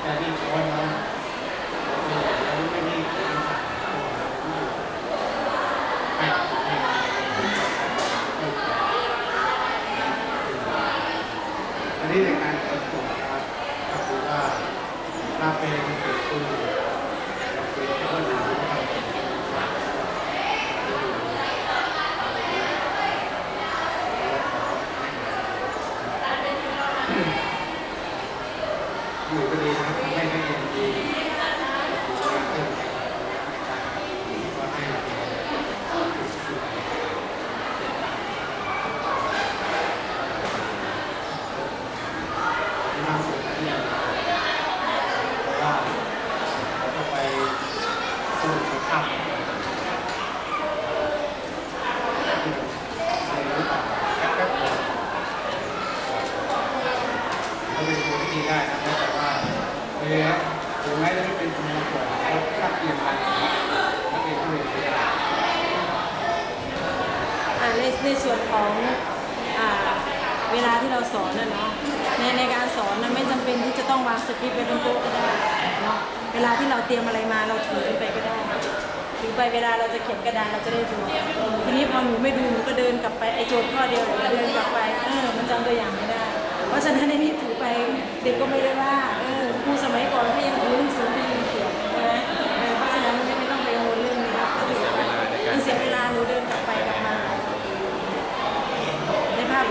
แต่ที่โอนมาเราไม่ได้ให้อันนี้ในการเปิดกลุ่มนะครับก็คือว่าเราเป็นสื่อคุยเราเป็นผู้นำนะครับอยู่ก็ดีนะครับทำให้นักเรียนดีก็ให้นำสู่นักเรียนว่าเราต้องไปสู่สงครามอะไรหรือเปล่าแป๊บๆเดียว ก็เป็นตัวที่ได้นะแต่ว่า เออถึงแม้จะไม่เป็นคนมาก่อนก็ถ้าเปลี่ยนไปนักเรียนก็เรียนไม่ได้อ่าในในส่วนของอ่าเวลาที่เราสอนนะเนาะในในการสอนนะไม่จำเป็นที่จะต้องวางสคริปต์ไว้บนโต๊ะก็ได้เนาะเวลาที่เราเตรียมอะไรมาเราถือไปก็ได้ถือไปเวลาเราจะเขียนกระดานเราจะได้ดูทีนี้พอหนูไม่ดูหนูก็เดินกลับไปไอโจทย์ข้อเดียวเดี๋ยวเดินกลับไปเออมันจำตัวอย่างไม่ได้ เพราะฉะนั้นในนี้ถือไปเด็กก็ไม่ได้ว่า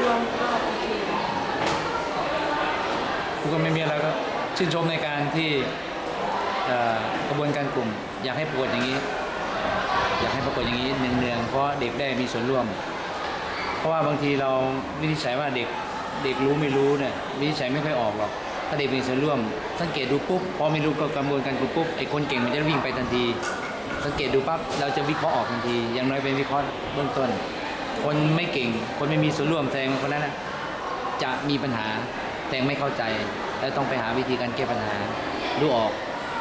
วมก็โอเคก็ไม่มีอะไรก็ชื่นชมในการที่กระบวนการกลุ่ม อยากให้ประกวดอย่างนี้ อยากให้ประกวดอย่างนี้เนืองๆเพราะเด็กได้มีส่วนร่วม เพราะว่าบางทีเราวินิจฉัยว่าเด็กเด็กรู้ไม่รู้เนี่ยวินิจฉัยไม่ค่อยออกหรอกถ้าเด็กมีส่วนร่วม สังเกตดูปุ๊บพอไม่รู้กระบวนการกลุ่มปุ๊บไอ้คนเก่งมันจะวิ่งไปทันที สังเกตดูปั๊บเราจะวิเคราะห์ออกทันทีอย่างน้อยเป็นวิเคราะห์เบื้องต้น คนไม่เก่ง คนไม่มีส่วนร่วมแสดงคนนั้นนะจะมีปัญหาแต่ไม่เข้าใจ แล้วต้องไปหาวิธีการแก้ปัญหาดูออก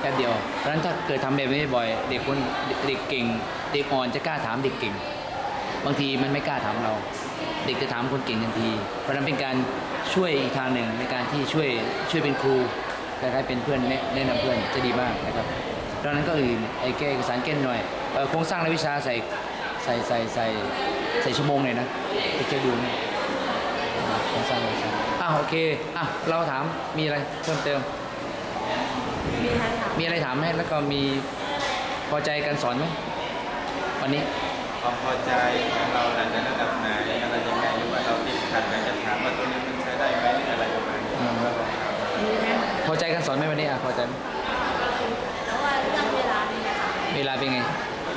แป๊บเดียว เพราะฉะนั้นถ้าเกิดทำแบบนี้บ่อย เด็กคนเด็กเก่ง เด็กอ่อนจะกล้าถามเด็กเก่ง บางทีมันไม่กล้าถามเรา เด็กจะถามคนเก่งทันที เพราะฉะนั้นเป็นการช่วยอีกทางหนึ่งในการที่ช่วยช่วยเป็นครูคล้ายๆเป็นเพื่อนแนะนะนำเพื่อนจะดีมากนะครับดังนั้นก็อื่นไอ้แก้เอกสารเก้นหน่อยโครงสร้างรายวิชาใส่ ส่ใส่ใส่ใส่ชั่วโมงหน่อยนะไปเช็คดูนะผมสร้างเลยครับอะโอเคอะเราถามมีอะไรเพิ่มเติม มีใครถามมีอะไรถามไหมแล้วก็มีพอใจการสอนไหมวันนี้ ความพอใจของเราหลังจากระดับไหนอะไรยังไงหรือว่าเราติดขัดการจะถามว่าตัวนี้มันใช้ได้ไหมหรืออะไรประมาณนี้เราก็ลองทำมีไหมพอใจการสอนไหมวันนี้อะพอใจไหมเพราะว่าเรื่องเวลานี่นะคะเวลาเป็นไง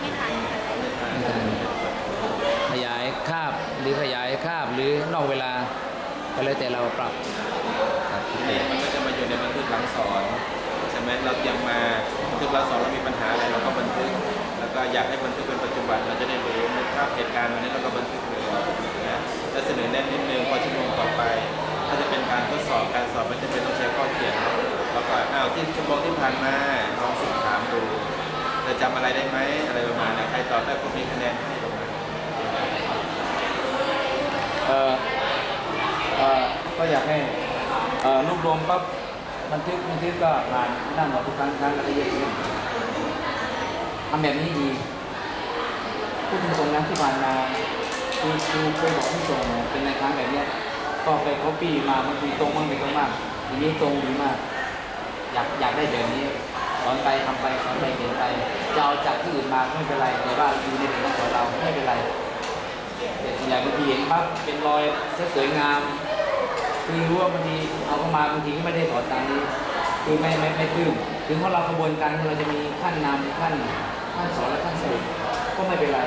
ไม่ทันอะไรไม่ทันขยาย คาบหรือขยายคาบหรือนอกเวลาก็แล้วแต่เราปรับครับโอเคมันก็จะมาอยู่ในบันทึกหลังสอนใช่ไหมเราเตรียมมาบันทึกหลังสอนเรามีปัญหาอะไรเราก็บันทึก แล้วก็อยากให้บันทึกเป็นปัจจุบันเราจะได้รู้ในภาพเหตุการณ์วันนี้เราก็บันทึกเลยนะและเสนอแนะนิดนึงพอชั่วโมงต่อไปถ้าจะเป็นการทดสอบการสอบไม่จำเป็นต้องใช้ข้อเขียนแล้วก็อ้าวที่ชั่วโมงที่ผ่านมาลองสุ่มถามดูจะจำอะไรได้ไหมอะไรประมาณนั้นใครตอบได้ก็มีคะแนนให้ประมาณนั้น เอ่อเอ่ อยากให้รวบรวมปั๊บบันทึกบันทึกก็ผ่านนั่งหมดทุกครั้งครั้งละเอียดขึ้นทำแบบนี้ดีพูดตรงๆนะที่ผ่านมาคือคือเคยบอกให้ส่งเป็นในครั้งแบบเนี้ยก็ไปเขาปีมาบางทีตรงบ้างไม่ตรงบ้างทีนี้ตรงดีมาก อยากอยากได้แบบนี้สอนไปทำไปสอนไปเขียนไปจะเอาจากที่อื่นมาไม่เป็นไรแต่ว่าอยู่ในแบบของเราไม่เป็นไรแต่ส่วนใหญ่บางทีเห็นปั๊บเป็นรอยสวยงาม คือรู้ว่าบางทีเอาเข้ามาบางทีก็ไม่ได้สอนตามนี้คือไม่ไม่ไม่ปลื้มถึงว่าเรากระบวนการเราจะมีขั้นนำขั้นขั้นสอนและขั้นสรุปก็ไม่เป็นไร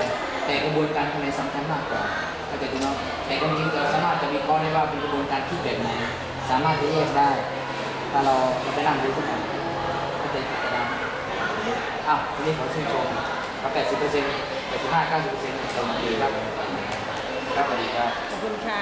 แต่กระบวนการภายในสำคัญมากกว่าเข้าใจไหมเนาะแต่ความจริงเราสามารถจะมีข้อได้ว่าเป็นกระบวนการคิดแบบไหนสามารถจะแยกได้ ถ้าเราเราไปนั่งดูทุกอันเข้าใจจุดได้อ้าวทีนี้ขอชื่นชมครับ80เปอร์เซ็นต์85 90เปอร์เซ็นต์สวัสดีครับครับสวัสดีครับขอบคุณค่ะ